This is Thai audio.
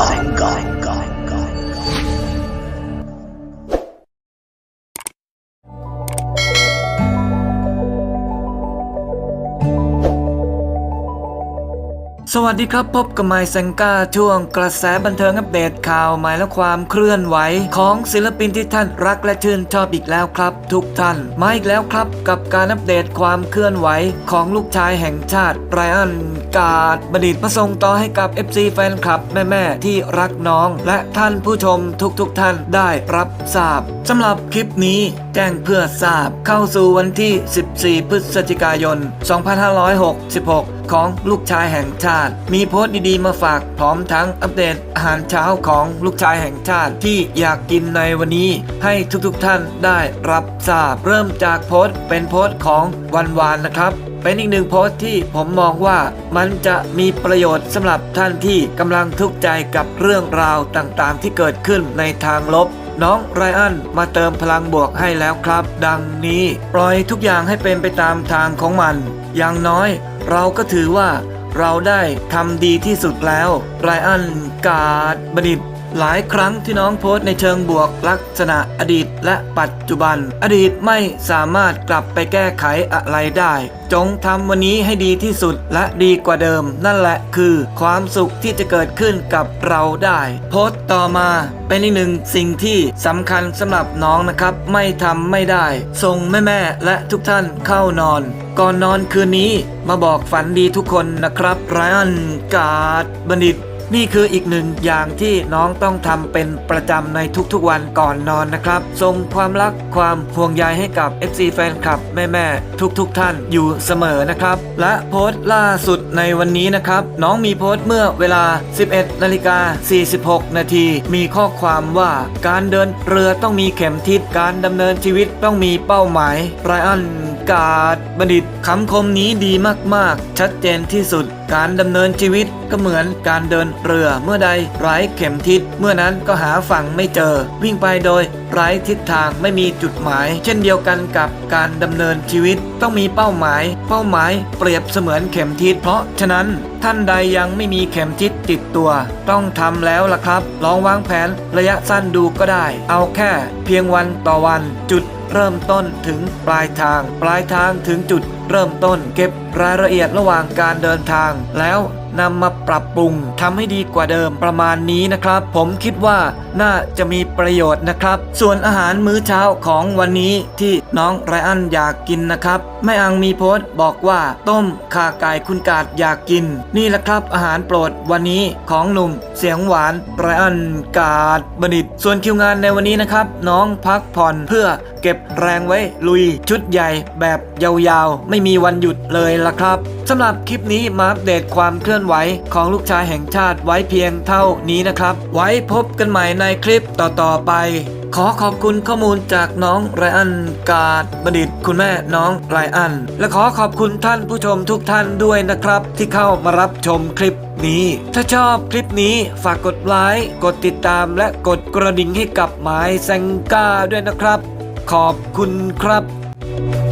nothing. สวัสดีครับพบกับไมค์แซงก้าช่วงกระแสบันเทิงอัปเดตข่าวใหม่และความเคลื่อนไหว ของศิลปินที่ท่านรักและชื่นชอบอีกแล้วครับ ทุกท่าน มาอีกแล้วครับกับการอัปเดตความเคลื่อนไหวของลูกชายแห่งชาติไรอันกาดบดิตมาส่งต่อให้กับ FC แฟนคลับ แม่ๆที่รักน้อง และท่านผู้ชมทุกๆทท่านได้รับทราบสำหรับคลิปนี้แจ้งเพื่อทราบเข้าสู่วันที่ 14 พฤศจิกายน 2566 ของลูกชายแห่งชาติมีโพสต์ดีๆมาฝากพร้อมทั้งอัปเดตอาหารเช้าของลูกชายแห่งชาติที่อยากกินในวันนี้ ให้ทุกๆท่านได้รับทราบเริ่มจากโพสต์เป็นโพสต์ของวันวานนะครับเป็นอีกหนึ่งโพสต์ที่ผมมองว่ามันจะมีประโยชน์สำหรับท่านที่กำลังทุกข์ใจกับเรื่องราวต่างๆ ที่เกิดขึ้นในทางลบ น้องไรอันมาเติมพลังบวกให้แล้วครับ ดังนี้ ปล่อยทุกอย่างให้เป็นไปตามทางของมัน อย่างน้อย เราก็ถือว่า เราได้ทำดีที่สุดแล้วไรอันกาดบดิตหลายครั้งที่น้องโพสต์ในเชิงบวกลักษณะอดีตและปัจจุบัน อดีตไม่สามารถกลับไปแก้ไขอะไรได้ จงทำวันนี้ให้ดีที่สุดและดีกว่าเดิม นั่นแหละคือความสุขที่จะเกิดขึ้นกับเราได้ โพสต์ต่อมาเป็นอีกหนึ่งสิ่งที่สำคัญสำหรับน้องนะครับ ไม่ทำไม่ได้ ส่งแม่ๆและทุกท่านเข้านอน ก่อนนอนคืนนี้มาบอกฝันดีทุกคนนะครับไรอันกาดบัณฑิต นี่คืออีกหนึ่งอย่างที่น้องต้องทำเป็นประจำในทุกๆวันก่อนนอนนะครับ ส่งความรักความห่วงใยให้กับ FC แฟนคลับแม่ๆทุกๆท่านอยู่เสมอนะครับ และโพสต์ล่าสุดในวันนี้นะครับ น้องมีโพสต์เมื่อเวลา 11นาฬิกา46 นาทีมีข้อความว่าการเดินเรือต้องมีเข็มทิศการดำเนินชีวิตต้องมีเป้าหมายไรอัน กาดบัณฑิตคำคมนี้ดีมากๆ ชัดเจนที่สุด การดำเนินชีวิตก็เหมือนการเดินเรือเมื่อใดไร้เข็มทิศ เมื่อนั้นก็หาฝั่งไม่เจอ วิ่งไปโดยไร้ทิศทางไม่มีจุดหมาย เช่นเดียวกันกับการดำเนินชีวิตต้องมีเป้าหมาย เป้าหมายเปรียบเสมือนเข็มทิศเพราะฉะนั้นท่านใดยังไม่มีเข็มทิศติดตัว ต้องทำแล้วล่ะครับ ลองวางแผนระยะสั้นดูก็ได้ เอาแค่เพียงวันต่อวันจุด เริ่มต้นถึงปลายทาง ปลายทางถึงจุด เริ่มต้นเก็บรายละเอียดระหว่างการเดินทาง แล้วนำมาปรับปรุงทำให้ดีกว่าเดิมประมาณนี้นะครับ ผมคิดว่าน่าจะมีประโยชน์นะครับ ส่วนอาหารมื้อเช้าของวันนี้ที่น้องไรอันอยากกินนะครับแม่อังมีโพสต์บอกว่าต้มข่าไก่คุณกาดอยากกิน นี่แหละครับอาหารโปรดวันนี้ของหนุ่มเสียงหวานไรอันกาดบดิตส่วนคิวงานในวันนี้นะครับ น้องพักผ่อนเพื่อเก็บแรงไว้ลุยชุดใหญ่แบบยาวๆไม่มีวันหยุดเลยล่ะครับสำหรับคลิปนี้มาอัปเดตความเคลื่อนไหวของลูกชายแห่งชาติไว้เพียงเท่านี้นะครับ ไว้พบกันใหม่ในคลิปต่อๆไป ขอขอบคุณข้อมูลจากน้องไรอันกาดบดิตคุณแม่น้องไรอัน และขอขอบคุณท่านผู้ชมทุกท่านด้วยนะครับ ที่เข้ามารับชมคลิปนี้ ถ้าชอบคลิปนี้ฝากกดไลค์กดติดตามและกดกระดิ่งให้กับหมายแซงก้าด้วยนะครับ ขอบคุณครับ